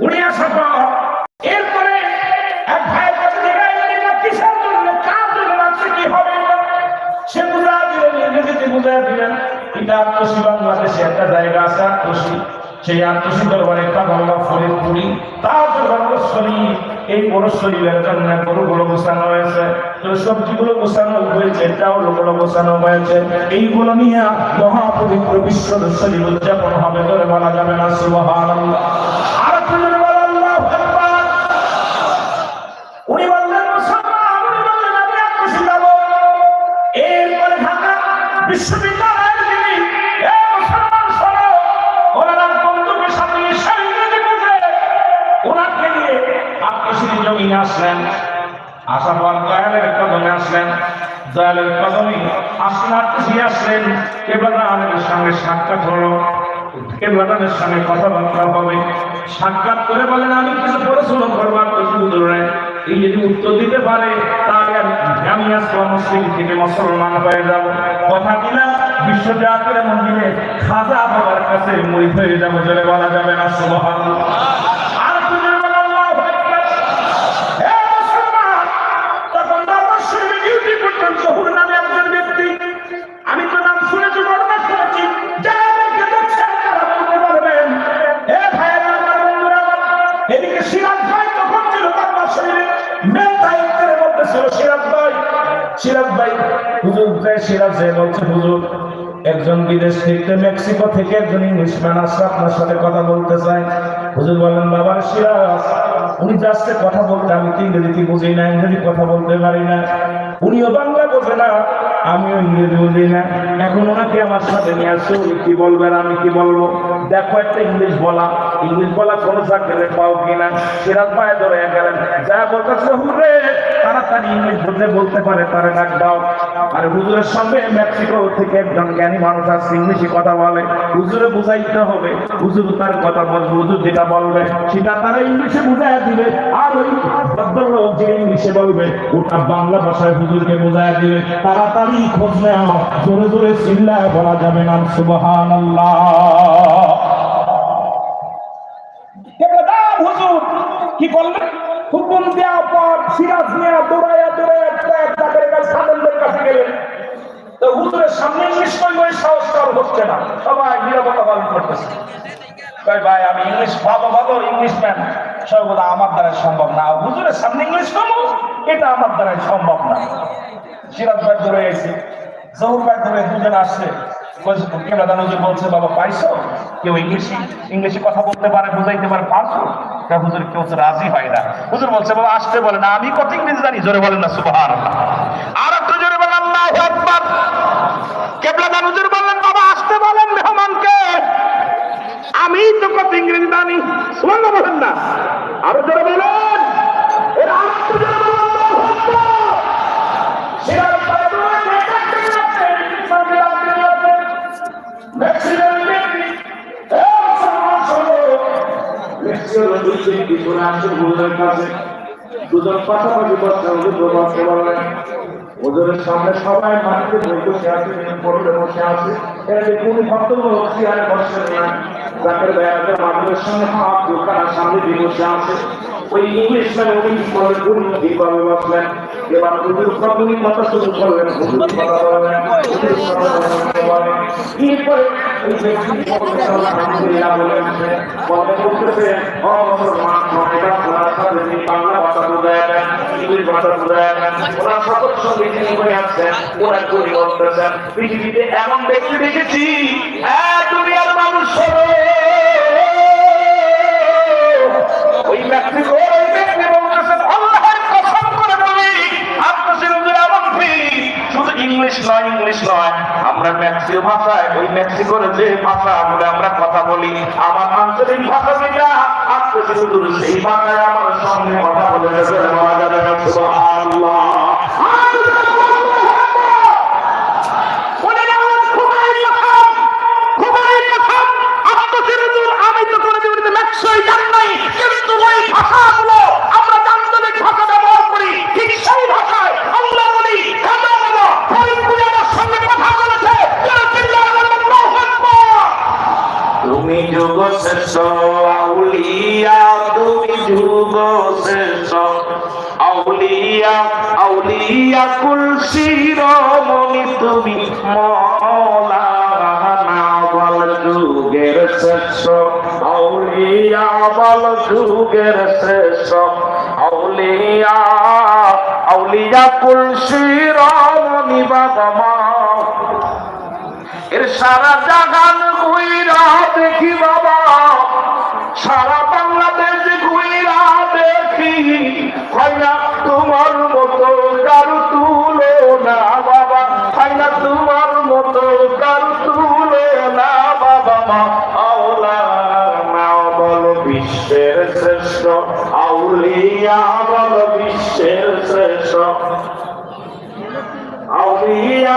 উনি আসার পর এরপরে এক কাছে জিজ্ঞাসা করলেন, "এটা কিসের জন্য? কার জন্য? কি হবে সে দিলেন ইংরেজিতে দিলেন। এটা আত্মসী বাংলাদেশে একটা জায়গা আছে আত্মসী। সেই আত্মসী দরবারে একটা বাংলা পুরি তার দরবার শরীর এই বড় শরীরের জন্য গরুগুলো বসানো হয়েছে। তো সবজিগুলো হয়েছে হয়েছে। এইগুলো নিয়ে মহাপবিত্র বিশ্ব শরীর উদযাপন হবে বলা যাবে না সুবহানাল্লাহ। আর সাক্ষাৎ বলেন, আমি কিছু পড়াশোনা করবার এই যদি উত্তর দিতে পারে, তাহলে আমি মুসলিম থেকে মুসলমান হয়ে যাব। কথা দিলাম। বিশ্বজাতের মন্দিরে খাজা বাবার কাছে মুড়ি হয়ে যাব জলে বলা যাবে না, সুবহানাল্লাহ। সিরাজ ভাই, হুজুর যায় সিরাজ যে বলছে, হুজুর, একজন বিদেশ থেকে মেক্সিকো থেকে একজন ইংলিশম্যান আসছে, আপনার সাথে কথা বলতে চায় হুজুর বলেন বাবার সিরাজ উনি যাচ্ছে কথা বলতে, আমি তো ইংরেজি বুঝি না ইংরেজি কথা বলতে পারি না। উনিও বাংলা বোঝে না, আমিও ইংরেজি বুঝি না। এখন ওনাকে আমার সাথে নিয়ে আসছে, উনি কি বলবেন, আমি কি বলব? দেখো, একটা ইংলিশ বলা। ইংলিশ বলা কোনো চাকরি পাও কিনা সিরাজ পায়ে ধরে গেলেন, যা বলতেছে হুরে তাড়াতাড়ি ইংলিশ বলতে বলতে পারে তারে ডাক দাও। আর হুজুরের সঙ্গে মেক্সিকো থেকে একজন জ্ঞানী মানুষ আসছে, ইংলিশে কথা বলে। হুজুরে বুঝাইতে হবে, হুজুর তার কথা বলবে, হুজুর যেটা বলবে, সেটা তারা ইংলিশে বুঝাই দিবে, আর ওই ভদ্রলোক যে ইংলিশে বলবে ওটা বাংলা ভাষায় হুজুরকে বুঝাই দিবে। তাড়াতাড়ি খোঁজ নেওয়া জোরে জোরে চিল্লায় বলা যাবে না সুবহান কি হুকুম পর সিরাজ দৌড়াইয়া দৌড়াইয়া কাছে কাছে গেলেন। তো হুজুরের সামনে হচ্ছে না। সবাই নিরাপত্তা পালন করতেছে। ভাই, আমি ইংলিশ ভালো ভালো ইংলিশ ম্যান। সব বলে আমার দ্বারা সম্ভব না। হুজুরের সামনে ইংলিশ কমো, এটা আমার দ্বারা সম্ভব না। সিরাজ ভাই এসে, জহুর ভাই ধরে দুজন আসছে। বলছে বাবা কেউ কথা বলতে পারে, বুঝাইতে পারে রাজি হয় না। বলছে, বাবা বলে না। আমি কত ইংরেজি জানি, জোরে বলেন না সুবহান দুজন পাশাপাশি বসে হুজুরের সামনে সবাই মাটিতে বসে আছে বসে আছে এরা যে কোনো ভদ্রলোক বসে না যাদের বেড়াতে মানুষের সঙ্গে হাত দোকানের সামনে বসে আছে। ওই ইংলিশ মানে উনি করে উন্নতি করে বসলেন এবার হুজুর প্রথমে কথা শুরু করলেন? এরপরে ওই ব্যক্তি আলহামদুলিল্লাহ পৃথিবীতে এমন ব্যক্তি দেখেছি এক দুনিয়ার মানুষ শোনো আমরা ভাষায়, ওই মেক্সিকোর যে ভাষা বলে আমরা কথা বলি, আমার আঞ্চলিক ভাষা যেটা, আজকে শুধু সেই ভাষায় আমার সঙ্গে কথা বলে যাবে বলা যাবে না সুবহানাল্লাহ আমি তো কোনো জীবনে ম্যাক্সই জানি নাই কিন্তু ওই ভাষাগুলো আমরা আঞ্চলিক ভাষা ব্যবহার করি ঠিক সেই ভাষায় আমরা বলি খাজা বাবা ফরিদপুরে আমার সঙ্গে কথা বলেছে যারা চিল্লায় বলেন, আল্লাহু আকবার। তুমি শেষ, আউলিয়া তুমি যুগ শেষ। আউলিয়া আউলিয়া কুল শিরোমণি তুমি মৌলানা বল যুগের শেষ। আউলিয়া বল যুগের শেষ। আউলিয়া আউলিয়া কুল শিরোমণি বাবা সারা জাগান ঘুইরা দেখি বাবা। সারা বাংলাদেশ ঘুইরা দেখি। ভাইয়া তোমার মতো কারু তুলো না বাবা। ভাইয়া তোমার মতো কারু তুলো না বাবা। মা আওলা নাও বলো বিশ্বের শ্রেষ্ঠ। আউলিয়া বলো বিশ্বের শ্রেষ্ঠ। আউলিয়া